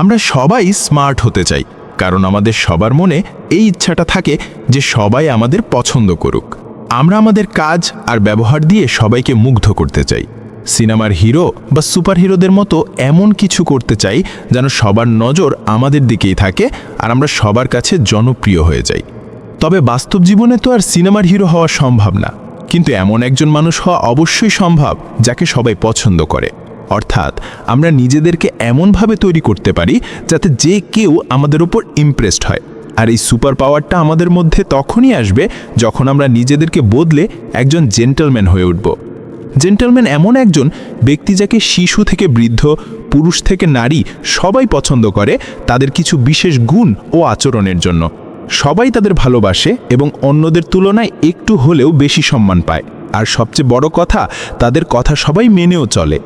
আমরা সবাই স্মার্ট হতে চাই, কারণ আমাদের সবার মনে এই ইচ্ছাটা থাকে যে সবাই আমাদের পছন্দ করুক। আমরা আমাদের কাজ আর ব্যবহার দিয়ে সবাইকে মুগ্ধ করতে চাই। সিনেমার হিরো বা সুপারহিরোদের মতো এমন কিছু করতে চাই যেন সবার নজর আমাদের দিকেই থাকে আর আমরা সবার কাছে জনপ্রিয় হয়ে যাই। তবে বাস্তব জীবনে তো আর সিনেমার হিরো হওয়া সম্ভব না, কিন্তু এমন একজন মানুষ হওয়া অবশ্যই সম্ভব যাকে সবাই পছন্দ করে। অর্থাৎ আমরা নিজেদেরকে এমনভাবে তৈরি করতে পারি যাতে যে কেউ আমাদের ওপর ইমপ্রেসড হয়। আর এই সুপার পাওয়ারটা আমাদের মধ্যে তখনই আসবে যখন আমরা নিজেদেরকে বদলে একজন জেন্টলম্যান হয়ে উঠব। জেন্টলম্যান এমন একজন ব্যক্তি যাকে শিশু থেকে বৃদ্ধ, পুরুষ থেকে নারী সবাই পছন্দ করে, তাদের কিছু বিশেষ গুণ ও আচরণের জন্য। সবাই তাদের ভালোবাসে এবং অন্যদের তুলনায় একটু হলেও বেশি সম্মান পায়। আর সবচেয়ে বড় কথা, তাদের কথা সবাই মেনেও চলে।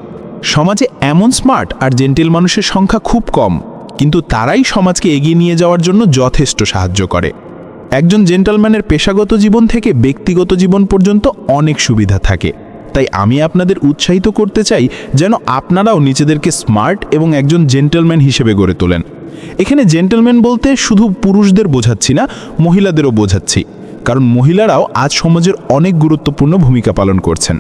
সমাজে এমন স্মার্ট আর জেন্টেল মানুষের সংখ্যা খুব কম, কিন্তু তারাই সমাজকে এগিয়ে নিয়ে যাওয়ার জন্য যথেষ্ট সাহায্য করে। একজন জেন্টালম্যানের পেশাগত জীবন থেকে ব্যক্তিগত জীবন পর্যন্ত অনেক সুবিধা থাকে। তাই আমি আপনাদের উৎসাহিত করতে চাই যেন আপনারাও নিজেদেরকে স্মার্ট এবং একজন জেন্টলম্যান হিসেবে গড়ে তোলেন। এখানে জেন্টলম্যান বলতে শুধু পুরুষদের বোঝাচ্ছি না, মহিলাদেরও বোঝাচ্ছি। কারণ মহিলারাও আজ সমাজের অনেক গুরুত্বপূর্ণ ভূমিকা পালন করছেন।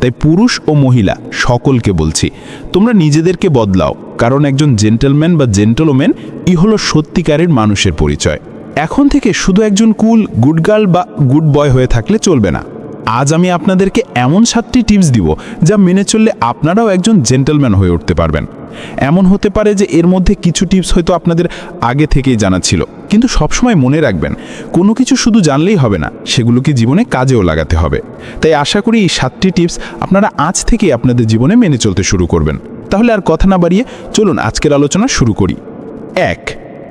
তাই পুরুষ ও মহিলা, সকলকে বলছি, তোমরা নিজেদেরকে বদলাও, কারণ একজন জেন্টলম্যান বা জেন্টলম্যান ই হলো সত্যিকারের মানুষের পরিচয়। এখন থেকে শুধু একজন কুল, গুড গার্ল বা গুড বয় হয়ে থাকলে চলবে না। আজ আমি আপনাদেরকে এমন সাতটি টিপস দিব, যা মেনে চললে আপনারাও একজন জেন্টলম্যান হয়ে উঠতে পারবেন। এমন হতে পারে যে এর মধ্যে কিছু টিপস হয়তো আপনাদের আগে থেকেই জানা ছিল। কিন্তু সবসময় মনে রাখবেন, কোনো কিছু শুধু জানলেই হবে না, সেগুলোকে জীবনে কাজেও লাগাতে হবে। তাই আশা করি এই সাতটি টিপস আপনারা আজ থেকেই আপনাদের জীবনে মেনে চলতে শুরু করবেন। তাহলে আর কথা না বাড়িয়ে চলুন আজকের আলোচনা শুরু করি। এক,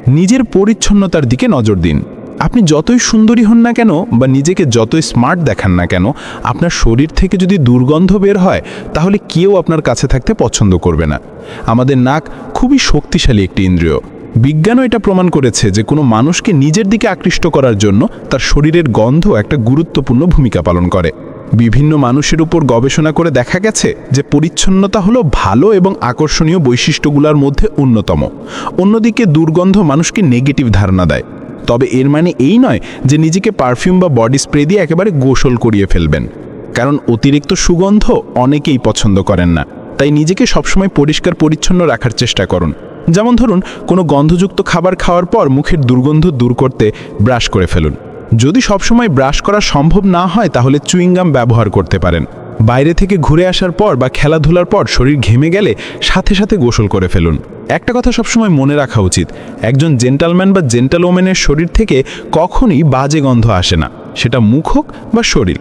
নিজের পরিচ্ছন্নতার দিকে নজর দিন। আপনি যতই সুন্দরী হন না কেন বা নিজেকে যতই স্মার্ট দেখান না কেন, আপনার শরীর থেকে যদি দুর্গন্ধ বের হয়, তাহলে কেউ আপনার কাছে থাকতে পছন্দ করবে না। আমাদের নাক খুবই শক্তিশালী একটি ইন্দ্রিয়। বিজ্ঞানও এটা প্রমাণ করেছে যে কোনো মানুষকে নিজের দিকে আকৃষ্ট করার জন্য তার শরীরের গন্ধ একটা গুরুত্বপূর্ণ ভূমিকা পালন করে। বিভিন্ন মানুষের উপর গবেষণা করে দেখা গেছে যে পরিচ্ছন্নতা হলো ভালো এবং আকর্ষণীয় বৈশিষ্ট্যগুলোর মধ্যে অন্যতম। অন্যদিকে দুর্গন্ধ মানুষকে নেগেটিভ ধারণা দেয়। তবে এর মানে এই নয় যে নিজেকে পারফিউম বা বডি স্প্রে দিয়ে একেবারে গোসল করিয়ে ফেলবেন। কারণ অতিরিক্ত সুগন্ধ অনেকেই পছন্দ করেন না। তাই নিজেকে সবসময় পরিষ্কার পরিচ্ছন্ন রাখার চেষ্টা করুন। যেমন ধরুন, কোনো গন্ধযুক্ত খাবার খাওয়ার পর মুখের দুর্গন্ধ দূর করতে ব্রাশ করে ফেলুন। যদি সবসময় ব্রাশ করা সম্ভব না হয়, তাহলে চুইংগাম ব্যবহার করতে পারেন। বাইরে থেকে ঘুরে আসার পর বা খেলাধুলার পর শরীর ঘেমে গেলে সাথে সাথে গোসল করে ফেলুন। একটা কথা সবসময় মনে রাখা উচিত, একজন জেন্টালম্যান বা জেন্টাল ওমেনের শরীর থেকে কখনই বাজে গন্ধ আসে না, সেটা মুখ হোক বা শরীর।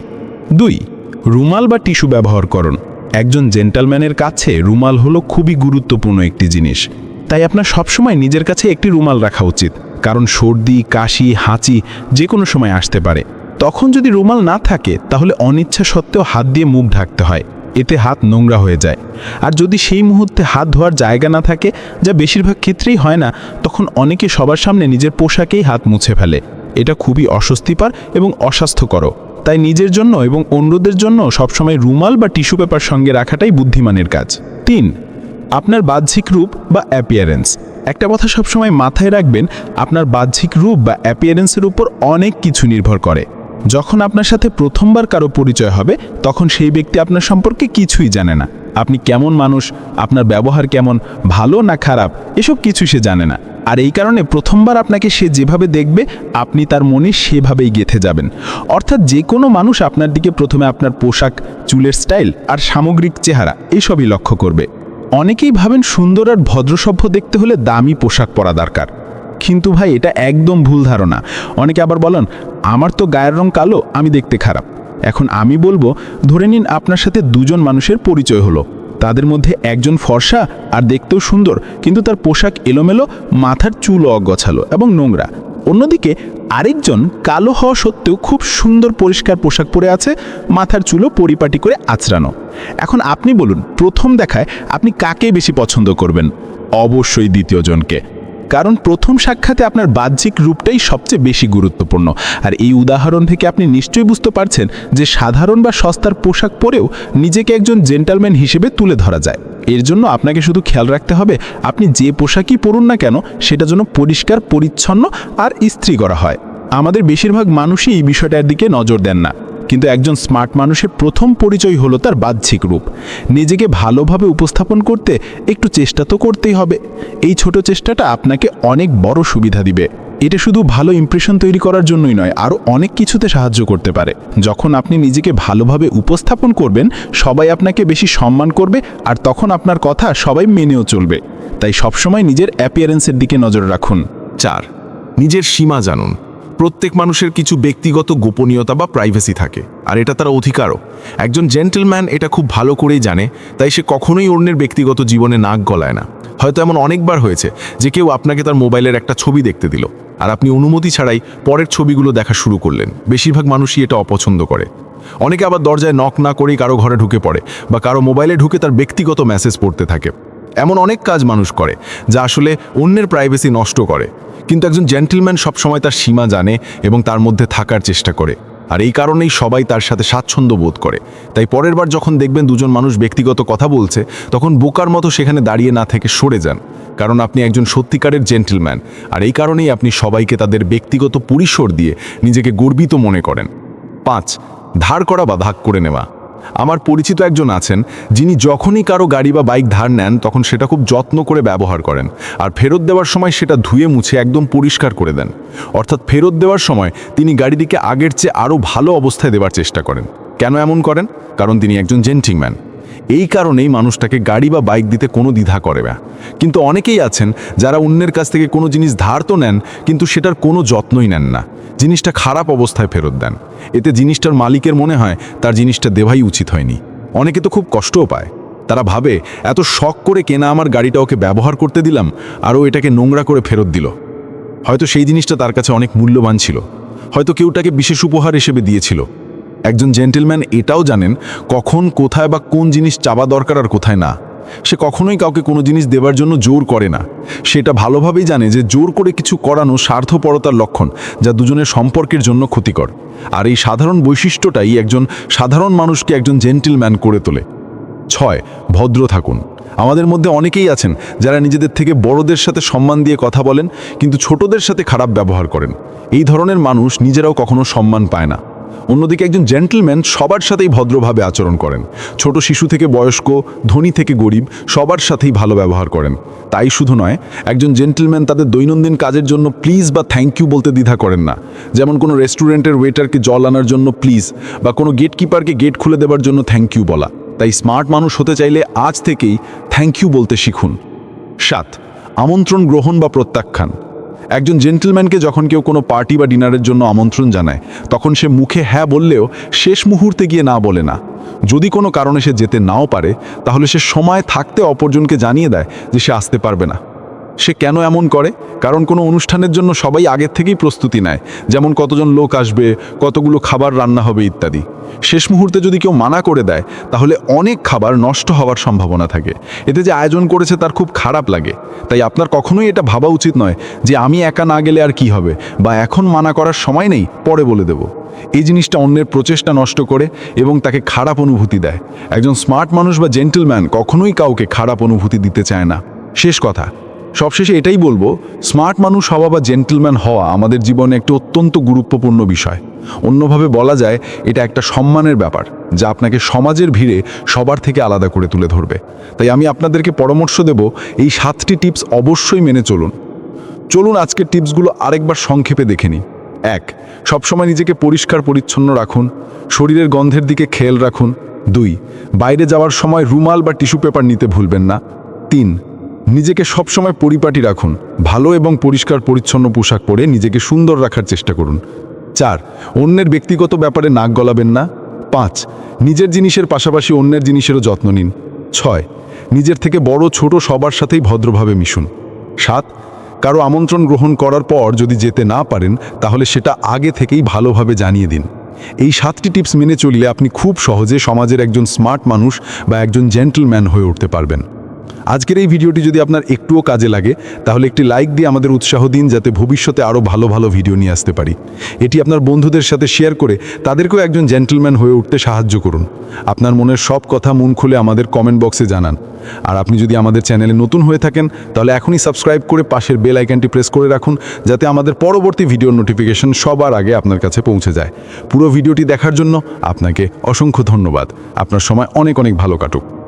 দুই, রুমাল বা টিস্যু ব্যবহার করুন। একজন জেন্টালম্যানের কাছে রুমাল হলো খুবই গুরুত্বপূর্ণ একটি জিনিস। তাই আপনার সবসময় নিজের কাছে একটি রুমাল রাখা উচিত, কারণ সর্দি, কাশি, হাঁচি যে কোনো সময় আসতে পারে। তখন যদি রুমাল না থাকে, তাহলে অনিচ্ছা সত্ত্বেও হাত দিয়ে মুখ ঢাকতে হয়, এতে হাত নোংরা হয়ে যায়। আর যদি সেই মুহূর্তে হাত ধোয়ার জায়গা না থাকে, যা বেশিরভাগ ক্ষেত্রেই হয় না, তখন অনেকে সবার সামনে নিজের পোশাকেই হাত মুছে ফেলে। এটা খুবই অস্বস্তিকর এবং অস্বাস্থ্যকর তাই নিজের জন্য এবং অন্যদের জন্য সবসময় রুমাল বা টিস্যু পেপার সঙ্গে রাখাটাই বুদ্ধিমানের কাজ। তিন আপনার বাহ্যিক রূপ বা অ্যাপিয়ারেন্স একটা কথা সবসময় মাথায় রাখবেন, আপনার বাহ্যিক রূপ বা অ্যাপিয়ারেন্সের উপর অনেক কিছু নির্ভর করে। যখন আপনার সাথে প্রথমবার কারও পরিচয় হবে, তখন সেই ব্যক্তি আপনার সম্পর্কে কিছুই জানে না। আপনি কেমন মানুষ, আপনার ব্যবহার কেমন, ভালো না খারাপ, এসব কিছু সে জানে না। আর এই কারণে প্রথমবার আপনাকে সে যেভাবে দেখবে, আপনি তার মনে সেভাবেই গেথে যাবেন। অর্থাৎ যে কোনো মানুষ আপনার দিকে প্রথমে আপনার পোশাক, চুলের স্টাইল আর সামগ্রিক চেহারা, এসবই লক্ষ্য করবে। অনেকেই ভাবেন সুন্দর আর ভদ্রসভ্য দেখতে হলে দামি পোশাক পরা দরকার। কিন্তু ভাই, এটা একদম ভুল ধারণা। অনেকে আবার বলেন, আমার তো গায়ের রং কালো, আমি দেখতে খারাপ। এখন আমি বলব, ধরে নিন আপনার সাথে দুজন মানুষের পরিচয় হলো। তাদের মধ্যে একজন ফর্সা আর দেখতেও সুন্দর, কিন্তু তার পোশাক এলোমেলো, মাথার চুলও অগছালো এবং নোংরা। অন্যদিকে আরেকজন কালো হওয়া সত্ত্বেও খুব সুন্দর পরিষ্কার পোশাক পরে আছে, মাথার চুলও পরিপাটি করে আঁচড়ানো। এখন আপনি বলুন, প্রথম দেখায় আপনি কাকে বেশি পছন্দ করবেন? অবশ্যই দ্বিতীয় জনকে। কারণ প্রথম সাক্ষাতে আপনার বাহ্যিক রূপটাই সবচেয়ে বেশি গুরুত্বপূর্ণ। আর এই উদাহরণ থেকে আপনি নিশ্চয়ই বুঝতে পারছেন যে সাধারণ বা সস্তার পোশাক পরেও নিজেকে একজন জেন্টালম্যান হিসেবে তুলে ধরা যায়। এর জন্য আপনাকে শুধু খেয়াল রাখতে হবে, আপনি যে পোশাকই পরুন না কেন, সেটা যেন পরিষ্কার, পরিচ্ছন্ন আর ইস্ত্রি করা হয়। আমাদের বেশিরভাগ মানুষই এই বিষয়টার দিকে নজর দেন না। কিন্তু একজন স্মার্ট মানুষের প্রথম পরিচয় হলো তার বাহ্যিক রূপ। নিজেকে ভালোভাবে উপস্থাপন করতে একটু চেষ্টা তো করতেই হবে। এই ছোট চেষ্টাটা আপনাকে অনেক বড় সুবিধা দিবে। এটা শুধু ভালো ইমপ্রেশন তৈরি করার জন্যই নয়, আরও অনেক কিছুতে সাহায্য করতে পারে। যখন আপনি নিজেকে ভালোভাবে উপস্থাপন করবেন, সবাই আপনাকে বেশি সম্মান করবে আর তখন আপনার কথা সবাই মেনেও চলবে। তাই সবসময় নিজের অ্যাপিয়ারেন্সের দিকে নজর রাখুন। চার, নিজের সীমা জানুন। প্রত্যেক মানুষের কিছু ব্যক্তিগত গোপনীয়তা বা প্রাইভেসি থাকে, আর এটা তার অধিকারও। একজন জেন্টেলম্যান এটা খুব ভালো করেই জানে, তাই সে কখনোই অন্যের ব্যক্তিগত জীবনে নাক গলায় না। হয়তো এমন অনেকবার হয়েছে যে কেউ আপনাকে তার মোবাইলের একটা ছবি দেখতে দিল, আর আপনি অনুমতি ছাড়াই পরের ছবিগুলো দেখা শুরু করলেন। বেশিরভাগ মানুষই এটা অপছন্দ করে। অনেকে আবার দরজায় নক না করেই কারও ঘরে ঢুকে পড়ে, বা কারও মোবাইলে ঢুকে তার ব্যক্তিগত মেসেজ পড়তে থাকে। এমন অনেক কাজ মানুষ করে, যা আসলে অন্যের প্রাইভেসি নষ্ট করে। কিন্তু একজন জেন্টলম্যান সবসময় তার সীমা জানে এবং তার মধ্যে থাকার চেষ্টা করে। আর এই কারণেই সবাই তার সাথে স্বাচ্ছন্দ্য বোধ করে। তাই পরের বার যখন দেখবেন দুজন মানুষ ব্যক্তিগত কথা বলছে, তখন বোকার মতো সেখানে দাঁড়িয়ে না থেকে সরে যান। কারণ আপনি একজন সত্যিকারের জেন্টলম্যান আর এই কারণেই আপনি সবাইকে তাদের ব্যক্তিগত পরিসর দিয়ে নিজেকে গর্বিত মনে করেন। পাঁচ, ধার করা বা ভাগ করে নেওয়া। আমার পরিচিত একজন আছেন, যিনি যখনই কারও গাড়ি বা বাইক ধার নেন, তখন সেটা খুব যত্ন করে ব্যবহার করেন। আর ফেরত দেওয়ার সময় সেটা ধুয়ে মুছে একদম পরিষ্কার করে দেন। অর্থাৎ ফেরত দেওয়ার সময় তিনি গাড়িটিকে আগের চেয়ে আরও ভালো অবস্থায় দেওয়ার চেষ্টা করেন। কেন এমন করেন? কারণ তিনি একজন জেন্টিংম্যান এই কারণেই মানুষটাকে গাড়ি বা বাইক দিতে কোনো দ্বিধা করে না। কিন্তু অনেকেই আছেন যারা অন্যের কাছ থেকে কোনো জিনিস ধার তো নেন, কিন্তু সেটার কোনো যত্নই নেন না। জিনিসটা খারাপ অবস্থায় ফেরত দেন। এতে জিনিসটার মালিকের মনে হয় তার জিনিসটা দেওয়াই উচিত হয়নি। অনেকে তো খুব কষ্টও পায়। তারা ভাবে, এত শখ করে কেনা আমার গাড়িটা ওকে ব্যবহার করতে দিলাম, আর ও এটাকে নোংরা করে ফেরত দিল। হয়তো সেই জিনিসটা তার কাছে অনেক মূল্যবান ছিল। হয়তো কেউটাকে বিশেষ উপহার হিসেবে দিয়েছিল। একজন জেন্টেলম্যান এটাও জানেন কখন কোথায় বা কোন জিনিস চাওয়া দরকার আর কোথায় না। সে কখনোই কাউকে কোনো জিনিস দেবার জন্য জোর করে না। সেটা ভালোভাবেই জানে যে জোর করে কিছু করানো স্বার্থপরতার লক্ষণ, যা দুজনের সম্পর্কের জন্য ক্ষতিকর। আর এই সাধারণ বৈশিষ্ট্যটাই একজন সাধারণ মানুষকে একজন জেন্টেলম্যান করে তোলে। ছয়, ভদ্র থাকুন। আমাদের মধ্যে অনেকেই আছেন যারা নিজেদের থেকে বড়দের সাথে সম্মান দিয়ে কথা বলেন, কিন্তু ছোটদের সাথে খারাপ ব্যবহার করেন। এই ধরনের মানুষ নিজেরাও কখনো সম্মান পায় না। অন্যদিকে একজন জেন্টলম্যান সবার সাথেই ভদ্রভাবে আচরণ করেন। ছোট শিশু থেকে বয়স্ক, ধনী থেকে গরিব, সবার সাথেই ভালো ব্যবহার করেন। তাই শুধু নয়, একজন জেন্টলম্যান তাদের দৈনন্দিন কাজের জন্য প্লিজ বা থ্যাংক ইউ বলতে দ্বিধা করেন না। যেমন কোনো রেস্টুরেন্টের ওয়েটারকে জল আনার জন্য প্লিজ বা কোনো গেটকিপারকে গেট খুলে দেওয়ার জন্য থ্যাংক ইউ বলা। তাই স্মার্ট মানুষ হতে চাইলে আজ থেকেই থ্যাংক ইউ বলতে শিখুন। সাত, আমন্ত্রণ গ্রহণ বা প্রত্যাখ্যান। একজন জেন্টলম্যানকে যখন কেউ কোনো পার্টি বা ডিনারের জন্য আমন্ত্রণ জানায়, তখন সে মুখে হ্যাঁ বললেও শেষ মুহূর্তে গিয়ে না বলে না। যদি কোনো কারণে সে যেতে নাও পারে, তাহলে সে সময় থাকতে অপরজনকে জানিয়ে দেয় যে সে আসতে পারবে না। সে কেন এমন করে? কারণ কোনো অনুষ্ঠানের জন্য সবাই আগের থেকেই প্রস্তুতি নেয়। যেমন কতজন লোক আসবে, কতগুলো খাবার রান্না হবে ইত্যাদি। শেষ মুহূর্তে যদি কেউ মানা করে দেয়, তাহলে অনেক খাবার নষ্ট হওয়ার সম্ভাবনা থাকে। এতে যে আয়োজন করেছে তার খুব খারাপ লাগে। তাই আপনার কখনোই এটা ভাবা উচিত নয় যে আমি একা না গেলে আর কি হবে, বা এখন মানা করার সময় নেই, পরে বলে দেব। এই জিনিসটা অন্যের প্রচেষ্টা নষ্ট করে এবং তাকে খারাপ অনুভূতি দেয়। একজন স্মার্ট মানুষ বা জেন্টেলম্যান কখনোই কাউকে খারাপ অনুভূতি দিতে চায় না। শেষ কথা। সবশেষে এটাই বলব স্মার্ট মানুষ হওয়া বা জেন্টলম্যান হওয়া আমাদের জীবনে একটি অত্যন্ত গুরুত্বপূর্ণ বিষয়। অন্যভাবে বলা যায়, এটা একটা সম্মানের ব্যাপার, যা আপনাকে সমাজের ভিড়ে সবার থেকে আলাদা করে তুলে ধরবে। তাই আমি আপনাদেরকে পরামর্শ দেব, এই সাতটি টিপস অবশ্যই মেনে চলুন। চলুন আজকের টিপসগুলো আরেকবার সংক্ষেপে দেখে নিই। এক, সবসময় নিজেকে পরিষ্কার পরিচ্ছন্ন রাখুন, শরীরের গন্ধের দিকে খেয়াল রাখুন। দুই, বাইরে যাওয়ার সময় রুমাল বা টিস্যু পেপার নিতে ভুলবেন না। তিন নিজেকে সবসময় পরিপাটি রাখুন, ভালো এবং পরিষ্কার পরিচ্ছন্ন পোশাক পরে নিজেকে সুন্দর রাখার চেষ্টা করুন। চার, অন্যের ব্যক্তিগত ব্যাপারে নাক গলাবেন না। পাঁচ, নিজের জিনিসের পাশাপাশি অন্যের জিনিসেরও যত্ন নিন। ছয়, নিজের থেকে বড় ছোট সবার সাথেই ভদ্রভাবে মিশুন। সাত, কারও আমন্ত্রণ গ্রহণ করার পর যদি যেতে না পারেন, তাহলে সেটা আগে থেকেই ভালোভাবে জানিয়ে দিন। এই সাতটি টিপস মেনে চললে আপনি খুব সহজে সমাজের একজন স্মার্ট মানুষ বা একজন জেন্টলম্যান হয়ে উঠতে পারবেন। আজকের এই ভিডিওটি যদি আপনার একটুও কাজে লাগে, তাহলে একটি লাইক দিয়ে আমাদের উৎসাহ দিন যাতে ভবিষ্যতে আরও ভালো ভালো ভিডিও নিয়ে আসতে পারি। এটি আপনার বন্ধুদের সাথে শেয়ার করে তাদেরকেও একজন জেন্টলম্যান হয়ে উঠতে সাহায্য করুন। আপনার মনের সব কথা মন খুলে আমাদের কমেন্ট বক্সে জানান। আর আপনি যদি আমাদের চ্যানেলে নতুন হয়ে থাকেন, তাহলে এখনই সাবস্ক্রাইব করে পাশের বেল আইকনটি প্রেস করে রাখুন, যাতে আমাদের পরবর্তী ভিডিওর নোটিফিকেশন সবার আগে আপনার কাছে পৌঁছে যায়। পুরো ভিডিওটি দেখার জন্য আপনাকে অসংখ্য ধন্যবাদ। আপনার সময় অনেক অনেক ভালো কাটুক।